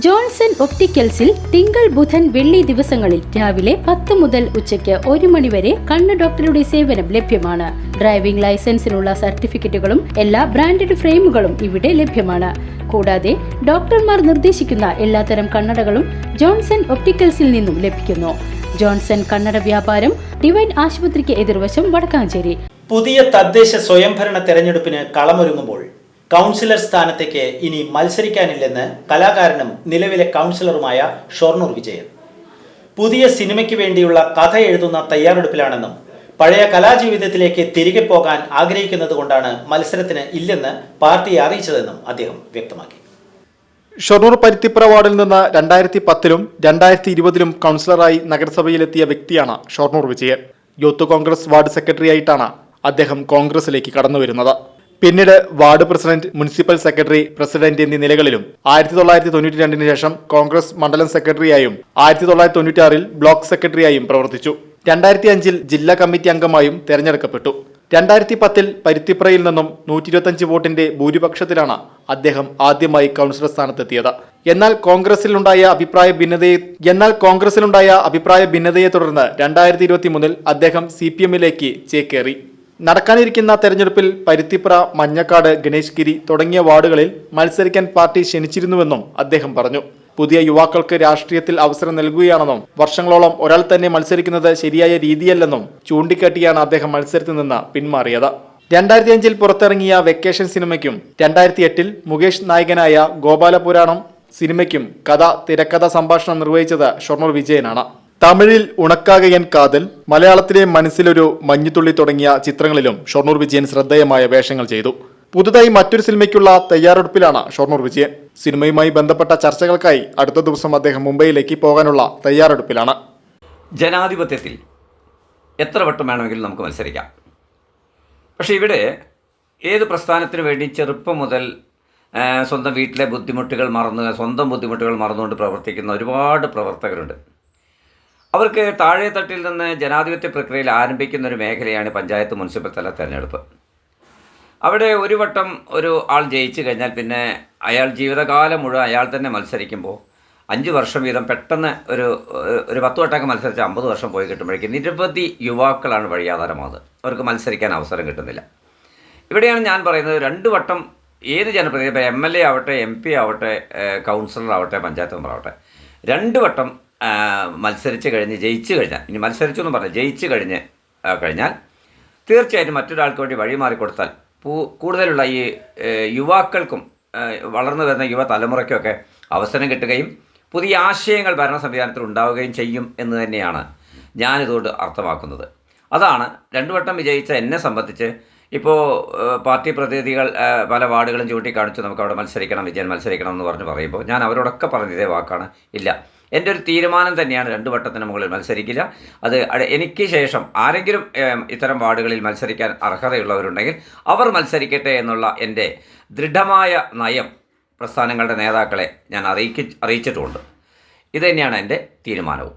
Johnson ഒപ്റ്റിക്കൽസിൽ തിങ്കൾ ബുധൻ വെള്ളി ദിവസങ്ങളിൽ രാവിലെ പത്ത് മുതൽ ഉച്ചയ്ക്ക് ഒരു മണി വരെ കണ്ണ് ഡോക്ടറുടെ സേവനം ലഭ്യമാണ്. ഡ്രൈവിംഗ് ലൈസൻസിനുള്ള സർട്ടിഫിക്കറ്റുകളും എല്ലാ ബ്രാൻഡഡ് ഫ്രെയിമുകളും ഇവിടെ ലഭ്യമാണ്. കൂടാതെ ഡോക്ടർമാർ നിർദ്ദേശിക്കുന്ന എല്ലാത്തരം കണ്ണടകളും ജോൺസൺ ഒപ്റ്റിക്കൽസിൽ നിന്നും ലഭിക്കുന്നു. ജോൺസൺ കണ്ണട വ്യാപാരം ഡിവൈൻ ആശുപത്രിക്ക് എതിർവശം വടക്കാഞ്ചേരി. പുതിയ തദ്ദേശ സ്വയംഭരണ തെരഞ്ഞെടുപ്പിന് കളമൊരുങ്ങുമ്പോൾ കൗൺസിലർ സ്ഥാനത്തേക്ക് ഇനി മത്സരിക്കാനില്ലെന്ന് കലാകാരനും നിലവിലെ കൗൺസിലറുമായ ഷൊർണൂർ വിജയൻ. പുതിയ സിനിമയ്ക്ക് വേണ്ടിയുള്ള കഥ എഴുതുന്ന തയ്യാറെടുപ്പിലാണെന്നും പഴയ കലാജീവിതത്തിലേക്ക് തിരികെ പോകാൻ ആഗ്രഹിക്കുന്നത് കൊണ്ടാണ് മത്സരത്തിന് ഇല്ലെന്ന് പാർട്ടിയെ അറിയിച്ചതെന്നും അദ്ദേഹം വ്യക്തമാക്കി. ഷൊർണൂർ പരുത്തിപ്പുറ വാർഡിൽ നിന്ന് രണ്ടായിരത്തി പത്തിലും രണ്ടായിരത്തി ഇരുപതിലും കൗൺസിലറായി നഗരസഭയിലെത്തിയ വ്യക്തിയാണ് ഷൊർണൂർ വിജയൻ. യൂത്ത് കോൺഗ്രസ് വാർഡ് സെക്രട്ടറിയായിട്ടാണ് അദ്ദേഹം കോൺഗ്രസിലേക്ക് കടന്നുവരുന്നത്. പിന്നീട് ward president municipal secretary president എന്നീ നിലകളിലും ആയിരത്തി തൊള്ളായിരത്തി തൊണ്ണൂറ്റി രണ്ടിന് ശേഷം കോൺഗ്രസ് മണ്ഡലം സെക്രട്ടറിയായും ആയിരത്തി തൊള്ളായിരത്തി ബ്ലോക്ക് സെക്രട്ടറിയായും പ്രവർത്തിച്ചു. രണ്ടായിരത്തി അഞ്ചിൽ ജില്ലാ കമ്മിറ്റി അംഗമായും തെരഞ്ഞെടുക്കപ്പെട്ടു. രണ്ടായിരത്തി പത്തിൽ പരുത്തിപ്പുറയിൽ നിന്നും നൂറ്റി ഇരുപത്തഞ്ച് വോട്ടിന്റെ ഭൂരിപക്ഷത്തിലാണ് അദ്ദേഹം ആദ്യമായി കൗൺസിലർ സ്ഥാനത്തെത്തിയത്. എന്നാൽ കോൺഗ്രസിലുണ്ടായ അഭിപ്രായ ഭിന്നതയെ എന്നാൽ കോൺഗ്രസിലുണ്ടായ അഭിപ്രായ ഭിന്നതയെ തുടർന്ന് രണ്ടായിരത്തി ഇരുപത്തി മൂന്നിൽ അദ്ദേഹം സി പി എമ്മിലേക്ക് ചേക്കേറി. നടക്കാനിരിക്കുന്ന തെരഞ്ഞെടുപ്പിൽ പരുത്തിപ്പുറ മഞ്ഞക്കാട് ഗണേഷ് ഗിരി തുടങ്ങിയ വാർഡുകളിൽ മത്സരിക്കാൻ പാർട്ടി ക്ഷണിച്ചിരുന്നുവെന്നും അദ്ദേഹം പറഞ്ഞു. പുതിയ യുവാക്കൾക്ക് രാഷ്ട്രീയത്തിൽ അവസരം നൽകുകയാണെന്നും വർഷങ്ങളോളം ഒരാൾ തന്നെ മത്സരിക്കുന്നത് ശരിയായ രീതിയല്ലെന്നും ചൂണ്ടിക്കാട്ടിയാണ് അദ്ദേഹം മത്സരത്തിൽ നിന്ന് പിന്മാറിയത്. രണ്ടായിരത്തി അഞ്ചിൽ പുറത്തിറങ്ങിയ വെക്കേഷൻ സിനിമയ്ക്കും രണ്ടായിരത്തി എട്ടിൽ മുകേഷ് നായകനായ ഗോപാലപുരാണം സിനിമയ്ക്കും കഥ തിരക്കഥ സംഭാഷണം നിർവഹിച്ചത് ഷൊർണൂർ വിജയനാണ്. തമിഴിൽ ഉണക്കാകയൻ കാതൽ മലയാളത്തിലെ മനസ്സിലൊരു മഞ്ഞുതുള്ളി തുടങ്ങിയ ചിത്രങ്ങളിലും ഷൊർണൂർ വിജയൻ ശ്രദ്ധേയമായ വേഷങ്ങൾ ചെയ്തു. പുതുതായി മറ്റൊരു സിനിമയ്ക്കുള്ള തയ്യാറെടുപ്പിലാണ് ഷൊർണൂർ വിജയൻ. സിനിമയുമായി ബന്ധപ്പെട്ട ചർച്ചകൾക്കായി അടുത്ത ദിവസം അദ്ദേഹം മുംബൈയിലേക്ക് പോകാനുള്ള തയ്യാറെടുപ്പിലാണ്. ജനാധിപത്യത്തിൽ എത്ര വട്ടം വേണമെങ്കിലും നമുക്ക് മത്സരിക്കാം. പക്ഷേ ഇവിടെ ഏത് പ്രസ്ഥാനത്തിന് വേണ്ടി ചെറുപ്പം മുതൽ സ്വന്തം വീട്ടിലെ ബുദ്ധിമുട്ടുകൾ മറന്ന് സ്വന്തം ബുദ്ധിമുട്ടുകൾ മറന്നുകൊണ്ട് പ്രവർത്തിക്കുന്ന ഒരുപാട് പ്രവർത്തകരുണ്ട്. അവർക്ക് താഴെ തട്ടിൽ നിന്ന് ജനാധിപത്യ പ്രക്രിയയിൽ ആരംഭിക്കുന്ന ഒരു മേഖലയാണ് പഞ്ചായത്ത് മുനിസിപ്പൽ തല തെരഞ്ഞെടുപ്പ്. അവിടെ ഒരു വട്ടം ഒരു ആൾ ജയിച്ചു കഴിഞ്ഞാൽ പിന്നെ അയാൾ ജീവിതകാലം മുഴുവൻ അയാൾ തന്നെ മത്സരിക്കുമ്പോൾ അഞ്ച് വർഷം വീതം പെട്ടെന്ന് ഒരു ഒരു പത്ത് വട്ടമൊക്കെ മത്സരിച്ച് അമ്പത് വർഷം പോയി കിട്ടുമ്പോഴേക്കും നിരവധി യുവാക്കളാണ് വഴിയാധാരമാകുന്നത് അവർക്ക് മത്സരിക്കാൻ അവസരം കിട്ടുന്നില്ല. ഇവിടെയാണ് ഞാൻ പറയുന്നത് രണ്ട് വട്ടം ഏത് ജനപ്രതിനിധി എം എൽ എ ആവട്ടെ എം പി ആവട്ടെ കൗൺസിലർ ആവട്ടെ പഞ്ചായത്ത് മെമ്പർ ആവട്ടെ രണ്ട് വട്ടം മത്സരിച്ച് കഴിഞ്ഞ് ജയിച്ചു കഴിഞ്ഞാൽ ഇനി മത്സരിച്ചു എന്ന് പറഞ്ഞാൽ ജയിച്ചു കഴിഞ്ഞ് കഴിഞ്ഞാൽ തീർച്ചയായിട്ടും മറ്റൊരാൾക്ക് വേണ്ടി വഴിമാറി കൊടുത്താൽ പൂ- കൂടുതലുള്ള ഈ യുവാക്കൾക്കും വളർന്നു വരുന്ന യുവതലമുറയ്ക്കൊക്കെ അവസരം കിട്ടുകയും പുതിയ ആശയങ്ങൾ ഭരണ സംവിധാനത്തിൽ ഉണ്ടാവുകയും ചെയ്യും എന്ന് തന്നെയാണ് ഞാനിതുകൊണ്ട് അർത്ഥമാക്കുന്നത്. അതാണ് രണ്ടു വട്ടം വിജയിച്ച എന്നെ സംബന്ധിച്ച് ഇപ്പോൾ പാർട്ടി പ്രതിനിധികൾ പല വാർഡുകളും ചൂണ്ടിക്കാണിച്ചു നമുക്ക് അവിടെ മത്സരിക്കണം വിജയൻ മത്സരിക്കണം എന്ന് പറഞ്ഞ് പറയുമ്പോൾ ഞാൻ അവരോടൊക്കെ പറഞ്ഞ ഇതേ വാക്കാണ് ഇല്ല. എന്റെ ഒരു തീരുമാനം തന്നെയാണ് രണ്ട് വട്ടത്തിന് മുകളിൽ മത്സരിക്കില്ല അത് എനിക്ക് ശേഷം ആരെങ്കിലും ഇത്തരം വാർഡുകളിൽ മത്സരിക്കാൻ അർഹതയുള്ളവരുണ്ടെങ്കിൽ അവർ മത്സരിക്കട്ടെ എന്നുള്ള എന്റെ ദൃഢമായ നയം പ്രസ്ഥാനങ്ങളുടെ നേതാക്കളെ ഞാൻ അറിയിക്ക അറിയിച്ചിട്ടുമുണ്ട് ഇതുതന്നെയാണ് എന്റെ തീരുമാനവും.